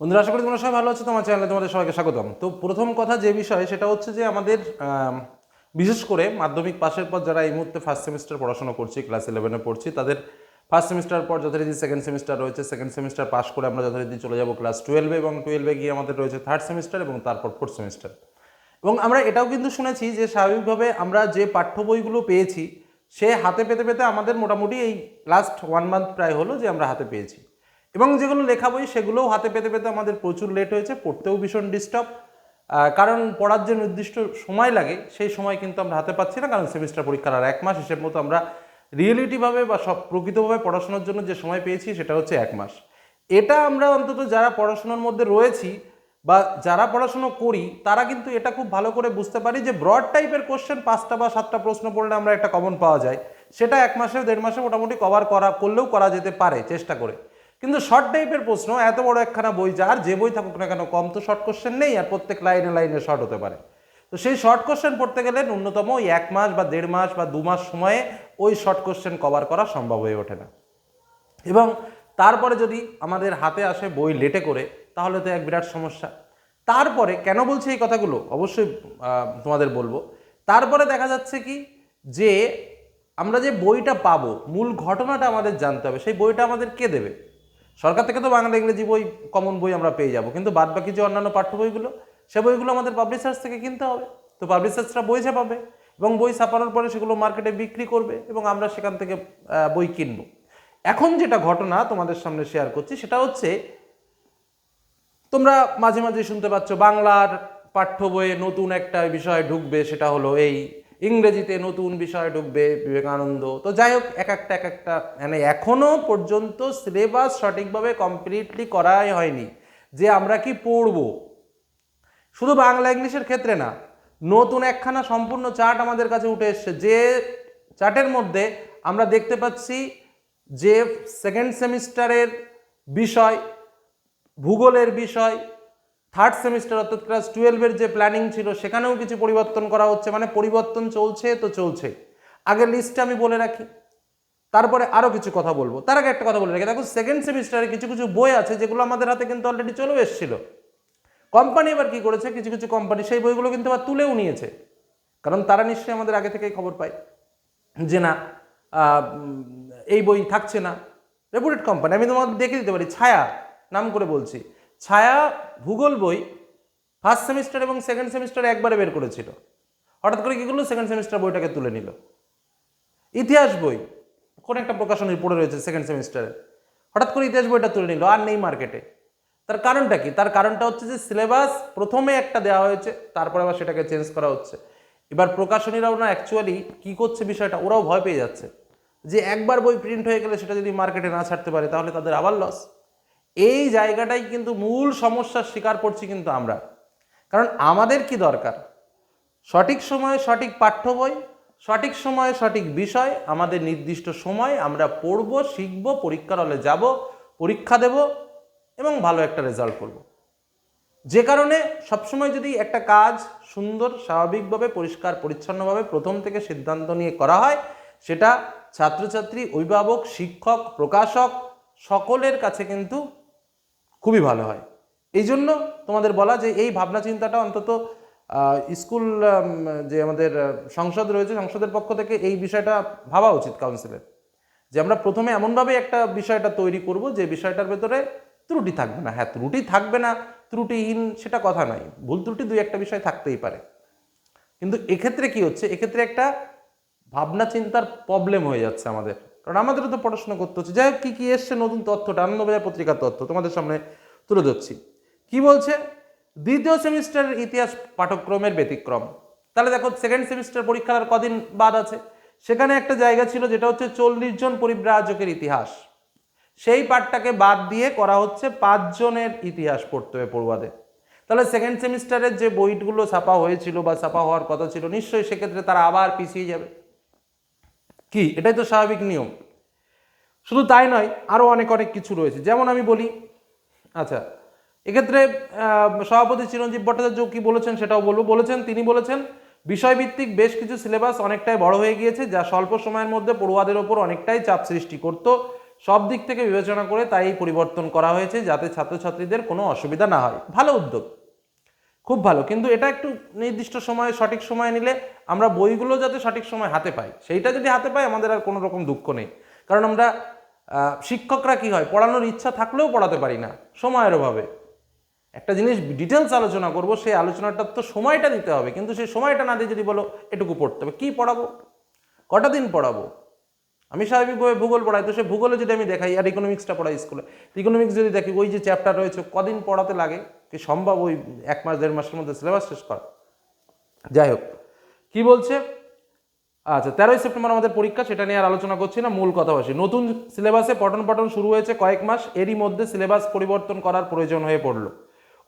বন্ধুরা, আশা করি তোমরা সবাই ভালো আছো, তোমার চ্যানেলে তোমাদের সবাইকে স্বাগতম। তো প্রথম কথা যে বিষয়, সেটা হচ্ছে যে আমাদের বিশেষ করে মাধ্যমিক পাশের পর যারা এই মুহূর্তে ফার্স্ট সেমিস্টার পড়াশোনা করছি ক্লাস ইলেভেনে পড়ছি, তাদের ফার্স্ট সেমিস্টার পর যথারীতি সেকেন্ড সেমিস্টার রয়েছে। সেকেন্ড সেমিস্টার পাস করে আমরা যথারীতি চলে যাব ক্লাস টুয়েলভে এবং টুয়েলভে গিয়ে আমাদের রয়েছে থার্ড সেমিস্টার এবং তারপর ফোর্থ সেমিস্টার এবং আমরা এটাও কিন্তু শুনেছি যে স্বাভাবিকভাবে আমরা যে পাঠ্য বইগুলো পেয়েছি, সে হাতে পেতে পেতে আমাদের মোটামুটি এই লাস্ট ওয়ান মান্থ প্রায় হলো যে আমরা হাতে পেয়েছি। এবং যেগুলো লেখা বই, সেগুলোও হাতে পেতে পেতে আমাদের প্রচুর লেট হয়েছে, পড়তেও ভীষণ ডিস্টার্ব কারণ পড়ার যে নির্দিষ্ট সময় লাগে, সেই সময় কিন্তু আমরা হাতে পাচ্ছি না, কারণ সেমিস্টার পরীক্ষার আর এক মাস, হিসেব মতো আমরা রিয়েলিটিভাবে বা সব প্রকৃতভাবে পড়াশোনার জন্য যে সময় পেয়েছি, সেটা হচ্ছে এক মাস। এটা আমরা অন্তত যারা পড়াশোনার মধ্যে রয়েছি বা যারা পড়াশুনো করি, তারা কিন্তু এটা খুব ভালো করে বুঝতে পারি যে ব্রড টাইপের কোশ্চেন পাঁচটা বা সাতটা প্রশ্ন পড়লে আমরা একটা কমন পাওয়া যায়। সেটা এক মাসে দেড় মাসে মোটামুটি কভার করা, করলেও করা যেতে পারে, চেষ্টা করে। কিন্তু শর্ট টাইপের প্রশ্ন, এত বড় একখানা বই যার, যে বই থাকুক না কেন, কম তো শর্ট কোশ্চেন নেই আর প্রত্যেক লাইনে লাইনে শর্ট হতে পারে। তো সেই শর্ট কোশ্চেন পড়তে গেলে ন্যূনতম ওই এক মাস বা দেড় মাস বা দু মাস সময়ে ওই শর্ট কোশ্চেন কভার করা সম্ভব হয়ে ওঠে না। এবং তারপরে যদি আমাদের হাতে আসে বই লেটে করে, তাহলে তো এক বিরাট সমস্যা। তারপরে কেন বলছি এই কথাগুলো? অবশ্যই তোমাদের বলব। তারপরে দেখা যাচ্ছে কি, যে আমরা যে বইটা পাবো, মূল ঘটনাটা আমাদের জানতে হবে, সেই বইটা আমাদের কে দেবে? সরকার থেকে তো বাংলা ইংরেজি বই কমন বই আমরা পেয়ে যাব। কিন্তু বাদ বাকি যে অন্যান্য পাঠ্য বইগুলো, সে বইগুলো আমাদের পাবলিশার্স থেকে কিনতে হবে। তো পাবলিশার্সরা বই ছাপাবে এবং বই ছাপানোর পরে সেগুলো মার্কেটে বিক্রি করবে এবং আমরা সেখান থেকে বই কিনবো। এখন যেটা ঘটনা তোমাদের সামনে শেয়ার করছি, সেটা হচ্ছে, তোমরা মাঝে মাঝে শুনতে পাচ্ছ বাংলার পাঠ্য বইয়ে নতুন একটা বিষয় ঢুকবে, সেটা হলো এই ইংরেজিতে নতুন বিষয় ঢুকবে বিবেকানন্দ। তো যাই হোক, এক একটা এক একটা মানে এখনও পর্যন্ত সিলেবাস সঠিকভাবে কমপ্লিটলি করাই হয়নি। যে আমরা কি পড়ব? শুধু বাংলা ইংলিশের ক্ষেত্রে না, নতুন একখানা সম্পূর্ণ চার্ট আমাদের কাছে উঠে এসছে। যে চার্টের মধ্যে আমরা দেখতে পাচ্ছি যে সেকেন্ড সেমিস্টারের বিষয়, ভূগোলের বিষয় থার্ড সেমিস্টার অর্থাৎ ক্লাস টুয়েলভের যে প্ল্যানিং ছিল, সেখানেও কিছু পরিবর্তন করা হচ্ছে মানে পরিবর্তন চলছে তো চলছে। আগের লিস্টটা আমি বলে রাখি। তারপরে আরও কিছু কথা বলব। তার আগে একটা কথা বলে রাখি। দেখো সেকেন্ড সেমিস্টারে কিছু কিছু বই আছে, যেগুলো আমাদের হাতে কিন্তু অলরেডি চলেও এসেছিল। কোম্পানি এবার কী করেছে? কিছু কিছু কোম্পানি সেই বইগুলো কিন্তু আবার তুলেও নিয়েছে। কারণ তারা নিশ্চয়ই আমাদের আগে থেকেই খবর পায় যে না এই বই থাকছে না। রেপুটেড কোম্পানি আমি তোমাদের দেখে দিতে পারি। ছায়া, নাম করে বলছি। ছায়া ভূগোল বই ফার্স্ট সেমিস্টার এবং সেকেন্ড সেমিস্টার একবারে বের করেছিল। হঠাৎ করে কী করল? সেকেন্ড সেমিস্টার বইটাকে তুলে নিল। ইতিহাস বই, কোন একটা প্রকাশনীর পড়ে রয়েছে সেকেন্ড সেমিস্টারে হঠাৎ করে ইতিহাস বইটা তুলে নিল আর নেই মার্কেটে। তার কারণটা কি? তার কারণটা হচ্ছে যে সিলেবাস প্রথমে একটা দেওয়া হয়েছে, তারপরে আবার সেটাকে চেঞ্জ করা হচ্ছে। এবার প্রকাশনীরাও না অ্যাকচুয়ালি কি করছে বিষয়টা, ওরাও ভয় পেয়ে যাচ্ছে। যে একবার বই প্রিন্ট হয়ে গেলে সেটা যদি মার্কেটে না ছাড়তে পারে, তাহলে তাদের আবার লস এই জায়গাটাই কিন্তু মূল সমস্যার শিকার পড়ছি কিন্তু আমরা। কারণ আমাদের কি দরকার? সঠিক সময়ে সঠিক পাঠ্য বই, সঠিক সময়ে সঠিক বিষয়, আমাদের নির্দিষ্ট সময় আমরা পড়ব, শিখব, পরীক্ষার হলে যাব, পরীক্ষা দেব এবং ভালো একটা রেজাল্ট করব। যে কারণে সবসময় যদি একটা কাজ সুন্দর, স্বাভাবিকভাবে, পরিষ্কার, পরিচ্ছন্নভাবে প্রথম থেকে সিদ্ধান্ত নিয়ে করা হয়, সেটা ছাত্রছাত্রী, অভিভাবক, শিক্ষক, প্রকাশক সকলের কাছে কিন্তু খুবই ভালো হয়। এই জন্য তোমাদের বলা যে এই ভাবনা চিন্তাটা অন্তত স্কুল যে আমাদের সংসদ রয়েছে, সংসদের পক্ষ থেকে এই বিষয়টা ভাবা উচিত কাউন্সিলের যে আমরা প্রথমে এমনভাবে একটা বিষয়টা তৈরি করব যে বিষয়টার ভেতরে ত্রুটি থাকবে না। হ্যাঁ ত্রুটি থাকবে না, ত্রুটিহীন সেটা কথা নয়। ভুল ত্রুটি দুই একটা বিষয় থাকতেই পারে। কিন্তু এক্ষেত্রে কি হচ্ছে? এক্ষেত্রে একটা ভাবনা চিন্তার প্রবলেম হয়ে যাচ্ছে আমাদের। কারণ আমাদেরও তো পড়াশোনা করতে হচ্ছে। যাই হোক, কী কী এসছে নতুন তথ্যটা? আনন্দবাজার পত্রিকার তথ্য তোমাদের সামনে তুলে ধরছি। কি বলছে? দ্বিতীয় সেমিস্টারের ইতিহাস পাঠ্যক্রমের ব্যতিক্রম। তাহলে দেখো সেকেন্ড সেমিস্টার পরীক্ষার আর কদিন বাদ আছে। সেখানে একটা জায়গা ছিল যেটা হচ্ছে চল্লিশ জন পরিব্রাজকের ইতিহাস। সেই পাঠটাকে বাদ দিয়ে করা হচ্ছে পাঁচজনের ইতিহাস পড়তে হবে পড়ুয়াদের। তাহলে সেকেন্ড সেমিস্টারের যে বইগুলো ছাপা হয়েছিল বা ছাপা হওয়ার কথা ছিল, নিশ্চয়ই সেক্ষেত্রে তারা আবার পিছিয়ে যাবে। কি? এটাই তো স্বাভাবিক নিয়ম। শুধু তাই নয় আরও অনেক অনেক কিছু রয়েছে। যেমন আমি বলি আচ্ছা এক্ষেত্রে সভাপতি চিরঞ্জীব ভট্টাচার্য কি বলেছেন সেটাও বলব। বলেছেন, তিনি বলেছেন, বিষয়ভিত্তিক বেশ কিছু সিলেবাস অনেকটাই বড় হয়ে গিয়েছে, যা স্বল্প সময়ের মধ্যে পড়ুয়াদের ওপর অনেকটাই চাপ সৃষ্টি করত। সব দিক থেকে বিবেচনা করে তাই পরিবর্তন করা হয়েছে, যাতে ছাত্রছাত্রীদের কোনো অসুবিধা না হয়। ভালো উদ্যোগ। খুব ভালো। কিন্তু এটা একটু নির্দিষ্ট সময়ে, সঠিক সময় নিলে আমরা বইগুলো যাতে সঠিক সময় হাতে পাই। সেইটা যদি হাতে পাই, আমাদের আর কোনো রকম দুঃখ নেই। কারণ আমরা শিক্ষকরা কি হয়, পড়ানোর ইচ্ছা থাকলেও পড়াতে পারি না, সময়ের অভাবে। একটা জিনিস ডিটেলস আলোচনা করব, সেই আলোচনাটার তো সময়টা দিতে হবে। কিন্তু সেই সময়টা না দিয়ে যদি বলো, এটুকু পড়তে হবে। কী পড়াবো? কটা দিন পড়াবো? আমি স্বাভাবিকভাবে ভূগোল পড়াই, তো সে ভূগোলে যদি আমি দেখাই, আর ইকোনমিক্সটা পড়াই স্কুলে। ইকোনমিক্স যদি দেখি, ওই যে চ্যাপ্টার রয়েছে, কদিন পড়াতে লাগে? কি সম্ভব ওই এক মাস, দেড় মাসের মধ্যে সিলেবাস শেষ করা? যাই হোক, কি বলছে? আচ্ছা তেরোই সেপ্টেম্বর আমাদের পরীক্ষা, সেটা নিয়ে আর আলোচনা করছি না, মূল কথা বসি। নতুন সিলেবাসে পঠন পাঠন শুরু হয়েছে কয়েক মাস, এরই মধ্যে সিলেবাস পরিবর্তন করার প্রয়োজন হয়ে পড়ল।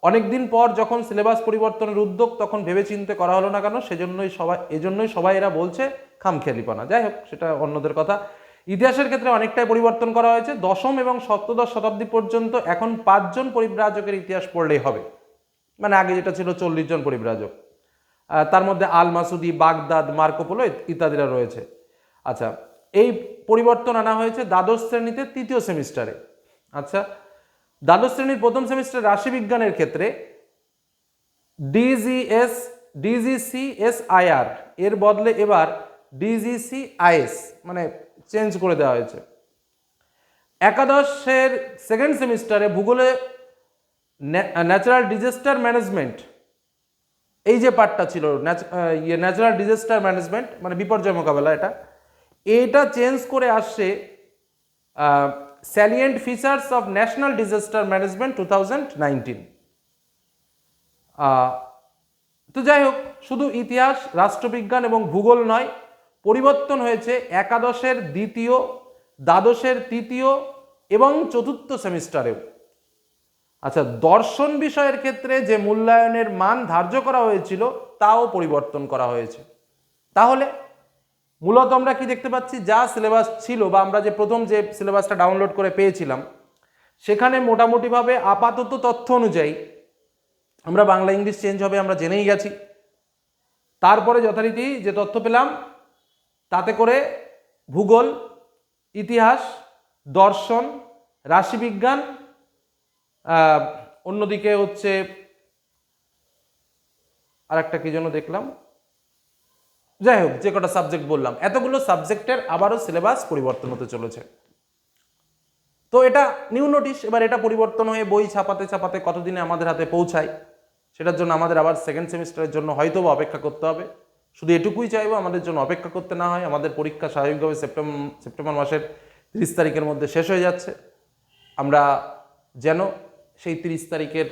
অনেকদিন পর যখন সিলেবাস পরিবর্তনের উদ্যোগ, তখন ভেবে চিন্তে করা হলো না কেন, সেজন্যই সবাই, এজন্যই সবাই এরা বলছে, খামখেয়ালিপনা। যাই হোক, সেটা অন্যদের কথা। ইতিহাসের ক্ষেত্রে অনেকটাই পরিবর্তন করা হয়েছে। দশম এবং সপ্তদশ শতাব্দী পর্যন্ত এখন পাঁচজন পরিব্রাজকের ইতিহাস পড়লেই হবে। মানে আগে যেটা ছিল চল্লিশ জন পরিব্রাজক। তার মধ্যে আল মাসুদি, বাগদাদ মার্কোপোলো ইত্যাদিরা রয়েছে। আচ্ছা এই পরিবর্তন আনা হয়েছে দ্বাদশ শ্রেণীতে তৃতীয় সেমিস্টারে। আচ্ছা দ্বাদশ শ্রেণির প্রথম সেমিস্টার রাশিবিজ্ঞানের ক্ষেত্রে ডিজিএস, ডিজিসিএসআইআর, এর বদলে এবার ডিজিসিআইএস মানে চেঞ্জ করে দেওয়া হয়েছে। একাদশের সেকেন্ড সেমিস্টারে ভূগোলে ন্যাচারাল ডিজাস্টার ম্যানেজমেন্ট এই যে পার্টটা ছিল ইয়ে ন্যাচারাল ডিজাস্টার ম্যানেজমেন্ট মানে বিপর্যয় মোকাবেলা এটা এটা চেঞ্জ করে আসছে salient features of national disaster management two thousand nineteen তো যাই হোক, শুধু ইতিহাস, রাষ্ট্রবিজ্ঞান এবং ভূগোল নয় পরিবর্তন হয়েছে একাদশের দ্বিতীয়, দ্বাদশের তৃতীয় এবং চতুর্থ সেমিস্টারেও। আচ্ছা দর্শন বিষয়ের ক্ষেত্রে যে মূল্যায়নের মান ধার্য করা হয়েছিল, তাও পরিবর্তন করা হয়েছে। তাহলে মূলত আমরা কি দেখতে পাচ্ছি? যা সিলেবাস ছিল বা আমরা যে প্রথম যে সিলেবাসটা ডাউনলোড করে পেয়েছিলাম, সেখানে মোটামুটিভাবে আপাতত তথ্য অনুযায়ী আমরা বাংলা, ইংলিশ চেঞ্জ হবে আমরা জেনেই গেছি। তারপরে যথারীতি যে তথ্য পেলাম তাতে করে ভূগোল, ইতিহাস, দর্শন, রাশিবিজ্ঞান অন্যদিকে হচ্ছে আর একটা কি যেন দেখলাম? যাই হোক, যে কটা সাবজেক্ট বললাম, এতগুলো সাবজেক্টের আবারও সিলেবাস পরিবর্তন হতে চলেছে। তো এটা নিউ নোটিশ এবার এটা পরিবর্তন হয়ে বই ছাপাতে ছাপাতে কতদিনে আমাদের হাতে পৌঁছায়, সেটার জন্য আমাদের আবার সেকেন্ড সেমিস্টারের জন্য হয়তো অপেক্ষা করতে হবে। শুধু এটুকুই চাইব আমাদের জন্য অপেক্ষা করতে না হয়। আমাদের পরীক্ষা স্বাভাবিকভাবে সেপ্টেম্বর সেপ্টেম্বর মাসের তিরিশ তারিখের মধ্যে শেষ হয়ে যাচ্ছে। আমরা যেন সেই তিরিশ তারিখের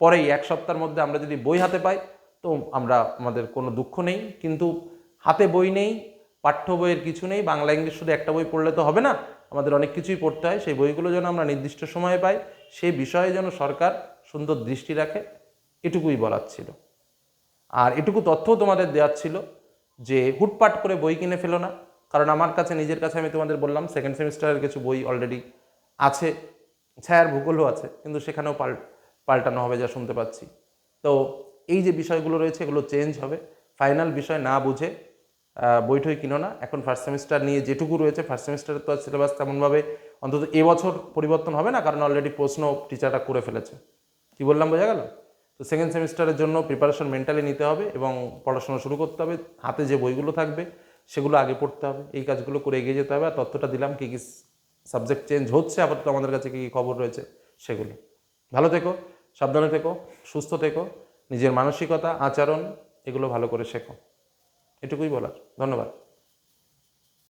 পরেই এক সপ্তাহের মধ্যে আমরা যদি বই হাতে পাই, তো আমরা, আমাদের কোনো দুঃখ নেই। কিন্তু হাতে বই নেই, পাঠ্য বইয়ের কিছু নেই, বাংলা, ইংলিশ শুধু একটা বই পড়লে তো হবে না। আমাদের অনেক কিছুই পড়তে হয়। সেই বইগুলো যেন আমরা নির্দিষ্ট সময়ে পাই সেই বিষয়ে যেন সরকার সুন্দর দৃষ্টি রাখে, এটুকুই বলার ছিল। আর এটুকু তথ্যও তোমাদের দেওয়ার ছিল যে হুটপাট করে বই কিনে ফেলো না। কারণ আমার কাছে, নিজের কাছে আমি তোমাদের বললাম সেকেন্ড সেমিস্টারের কিছু বই অলরেডি আছে। ছায়ার ভূগোলও আছে, কিন্তু সেখানেও পাল পাল্টানো হবে যা শুনতে পাচ্ছি। তো এই যে বিষয়গুলো রয়েছে, এগুলো চেঞ্জ হবে। ফাইনাল বিষয় না বুঝে বইটই কিনো না। এখন ফার্স্ট সেমিস্টার নিয়ে যেটুকু রয়েছে ফার্স্ট সেমিস্টারের তো আর সিলেবাস তেমনভাবে অন্তত এবছর পরিবর্তন হবে না, কারণ অলরেডি প্রশ্ন টিচাররা করে ফেলেছে। কি বললাম, বোঝা গেল? তো সেকেন্ড সেমিস্টারের জন্য প্রিপারেশন মেন্টালি নিতে হবে এবং পড়াশোনা শুরু করতে হবে। হাতে যে বইগুলো থাকবে, সেগুলো আগে পড়তে হবে। এই কাজগুলো করে এগিয়ে যেতে হবে। আর তথ্যটা দিলাম, কী কী সাবজেক্ট চেঞ্জ হচ্ছে, আপাতত আমাদের কাছে কী কী খবর রয়েছে, সেগুলো। ভালো থেকো, সাবধানে থেকো, সুস্থ থেকো, নিজের মানসিকতা, আচরণ, এগুলো ভালো করে শেখো। এটুকুই বলার। ধন্যবাদ।